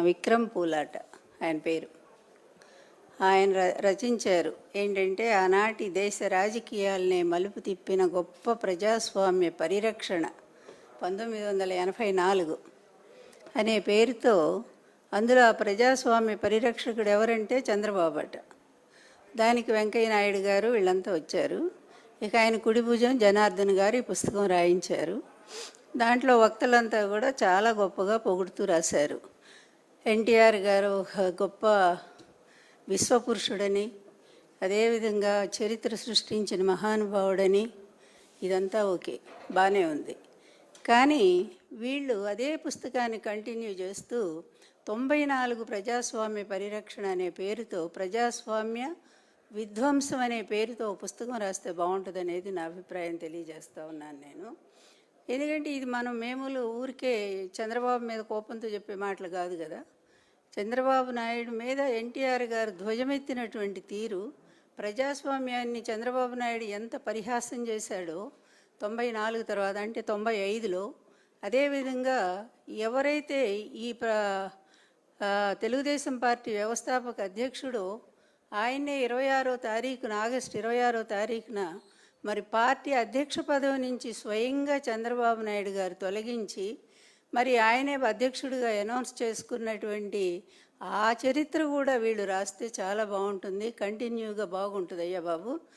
విక్రమ్ పూలాట ఆయన పేరు. ఆయన ర- రచించారు. ఏంటంటే ఆనాటి దేశ రాజకీయాలనే మలుపు తిప్పిన గొప్ప ప్రజాస్వామ్య పరిరక్షణ పంతొమ్మిది వందల ఎనభై నాలుగు అనే పేరుతో అందులో ఆ ప్రజాస్వామ్య పరిరక్షకుడు ఎవరంటే చంద్రబాబు అట దానికి వెంకయ్య నాయుడు గారు వీళ్ళంతా వచ్చారు. ఇక ఆయన కుడి భుజం జనార్దన్ గారు ఈ పుస్తకం రాయించారు. దాంట్లో వక్తలంతా కూడా చాలా గొప్పగా పొగుడుతూ రాశారు. ఎన్టీఆర్ గారు ఒక గొప్ప విశ్వపురుషుడని అదేవిధంగా చరిత్ర సృష్టించిన మహానుభావుడని ఇదంతా ఓకే బాగానే ఉంది. కానీ వీళ్ళు అదే పుస్తకాన్ని కంటిన్యూ చేస్తూ తొంభై నాలుగు ప్రజాస్వామ్య పరిరక్షణ అనే పేరుతో ప్రజాస్వామ్య విధ్వంసం అనే పేరుతో పుస్తకం రాస్తే బాగుంటుంది అనేది నా అభిప్రాయం తెలియజేస్తూ ఉన్నాను నేను. ఎందుకంటే ఇది మనం మేములు ఊరికే చంద్రబాబు మీద కోపంతో చెప్పే మాటలు కాదు కదా. చంద్రబాబు నాయుడు మీద ఎన్టీఆర్ గారు ధ్వజమెత్తినటువంటి తీరు ప్రజాస్వామ్యాన్ని చంద్రబాబు నాయుడు ఎంత పరిహాసం చేశాడో తొంభై నాలుగు తర్వాత అంటే తొంభై ఐదులో అదేవిధంగా ఎవరైతే ఈ ప్ర తెలుగుదేశం పార్టీ వ్యవస్థాపక అధ్యక్షుడో ఆయన్నే ఇరవై ఆరో తారీఖున ఆగస్టు ఇరవై ఆరో తారీఖున మరి పార్టీ అధ్యక్ష పదవి నుంచి స్వయంగా చంద్రబాబు నాయుడు గారు తొలగించి మరి ఆయనే అధ్యక్షుడిగా అనౌన్స్ చేసుకున్నటువంటి ఆ చరిత్ర కూడా వీళ్ళు రాస్తే చాలా బాగుంటుంది. కంటిన్యూగా బాగుంటుంది అయ్యా బాబు.